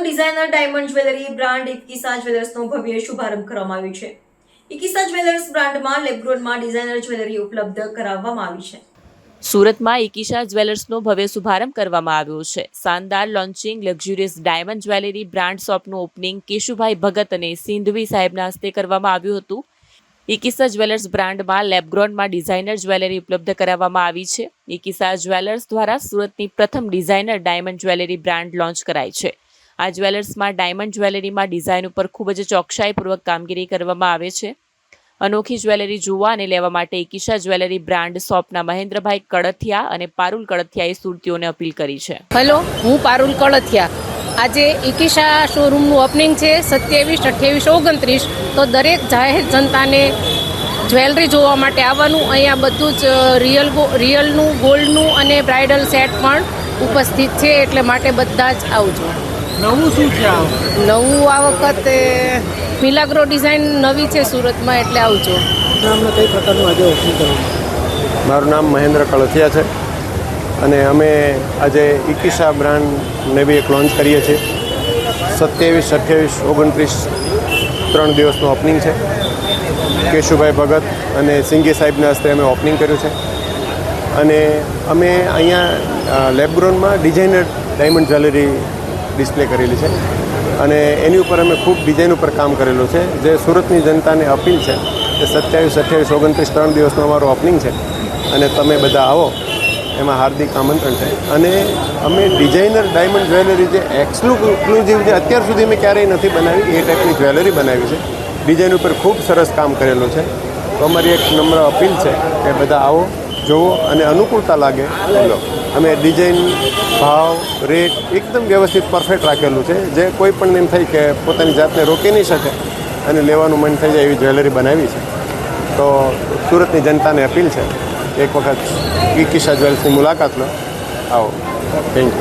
પ્રથમ designer diamond jewellery brand Ikisa જ્વેલર્સનો ભવ્ય શુભારંભ કરવામાં આવ્યો છે. ઇકિસા જ્વેલર્સ બ્રાન્ડમાં લેબ્રોનમાં ડિઝાઇનર જ્વેલરી ઉપલબ્ધ કરાવવામાં આવી છે. સુરતમાં ઇકિશા જ્વેલર્સનો ભવ્ય શુભારંભ કરવામાં આવ્યો છે. શાનદાર launching luxurious diamond jewellery brand શોપનું opening Keshubhai Bhagat અને સિંધવી સાહેબના હસ્તે કરવામાં આવ્યું હતું. ઇકિસા જ્વેલર્સ બ્રાન્ડમાં લેબગ્રોનમાં ડિઝાઇનર જ્વેલરી ઉપલબ્ધ કરાવવામાં આવી છે. ઇકિસા જ્વેલર્સ દ્વારા સુરતની પ્રથમ designer diamond jewellery brand launch કરાઈ છે. આ જ્વેલર્સમાં, ડાયમંડ જ્વેલરીમાં ડિઝાઇન ઉપર ખૂબ જ ચોકસાઈપૂર્વક કામગીરી કરવામાં આવે છે. અનોખી જ્વેલરી જોવા અને લેવા માટે ઇકિશા જ્વેલરી બ્રાન્ડ શોપના મહેન્દ્રભાઈ કડથિયા અને પારુલ કડથિયાએ સુરતીઓને અપીલ કરી છે. હેલો, હું પારુલ કળથિયા. આજે ઇકિશા શોરૂમનું ઓપનિંગ છે સત્યાવીસ, અઠ્યાવીસ, ઓગણત્રીસ. તો દરેક જાહેર જનતાને જ્વેલરી જોવા માટે આવવાનું. અહીંયા બધું જ રિયલ રિયલનું ગોલ્ડનું અને બ્રાઇડલ સેટ પણ ઉપસ્થિત છે, એટલે માટે બધા જ આવજો. નવું શું છે નવું આ વખતે મિલાગ્રો ડિઝાઇન નવી છે સુરતમાં એટલે આવજો નામના કઈ પ્રકારનું આજે ઓપનિંગ કરવું? મારું નામ મહેન્દ્ર કળથિયા છે અને અમે આજે ઇકિસા બ્રાન્ડને બી એક લોન્ચ કરીએ છીએ. સત્યાવીસ અઠ્યાવીસ ઓગણત્રીસ ત્રણ દિવસનું ઓપનિંગ છે. કેશુભાઈ ભગત અને સિંઘી સાહેબના હસ્તે અમે ઓપનિંગ કર્યું છે. અને અમે અહીંયા લેબગ્રોનમાં ડિઝાઇનર ડાયમંડ જ્વેલરી ડિસ્પ્લે કરેલી છે. અને એની ઉપર અમે ખૂબ ડિઝાઇન ઉપર કામ કરેલું છે. જે સુરતની જનતાને અપીલ છે કે સત્યાવીસ, અઠ્યાવીસ, ઓગણત્રીસ ત્રણ દિવસનું અમારું ઓપનિંગ છે. અને તમે બધા આવો. એમાં હાર્દિક આમંત્રણ છે. અને અમે ડિઝાઇનર ડાયમંડ જ્વેલરી જે એક્સક્લુઝિવ જે અત્યાર સુધી મેં ક્યારેય નથી બનાવી, એ ટાઈપની જ્વેલરી બનાવી છે. ડિઝાઇન ઉપર ખૂબ સરસ કામ કરેલું છે. તો અમારી એક નમ્ર અપીલ છે કે બધા આવો જુઓ અને અનુકૂળતા લાગે બોલો અમે ડિઝાઇન ભાવ રેટ એકદમ વ્યવસ્થિત પરફેક્ટ રાખેલું છે. જે કોઈ પણ એમ થાય કે પોતાની જાતને રોકી નહીં શકે અને લેવાનું મન થઈ જાય એવી જ્વેલરી બનાવી છે. તો સુરતની જનતાને અપીલ છે, એક વખત કિસ્સા જ્વેલ્સની મુલાકાત લો. આવો. Thank you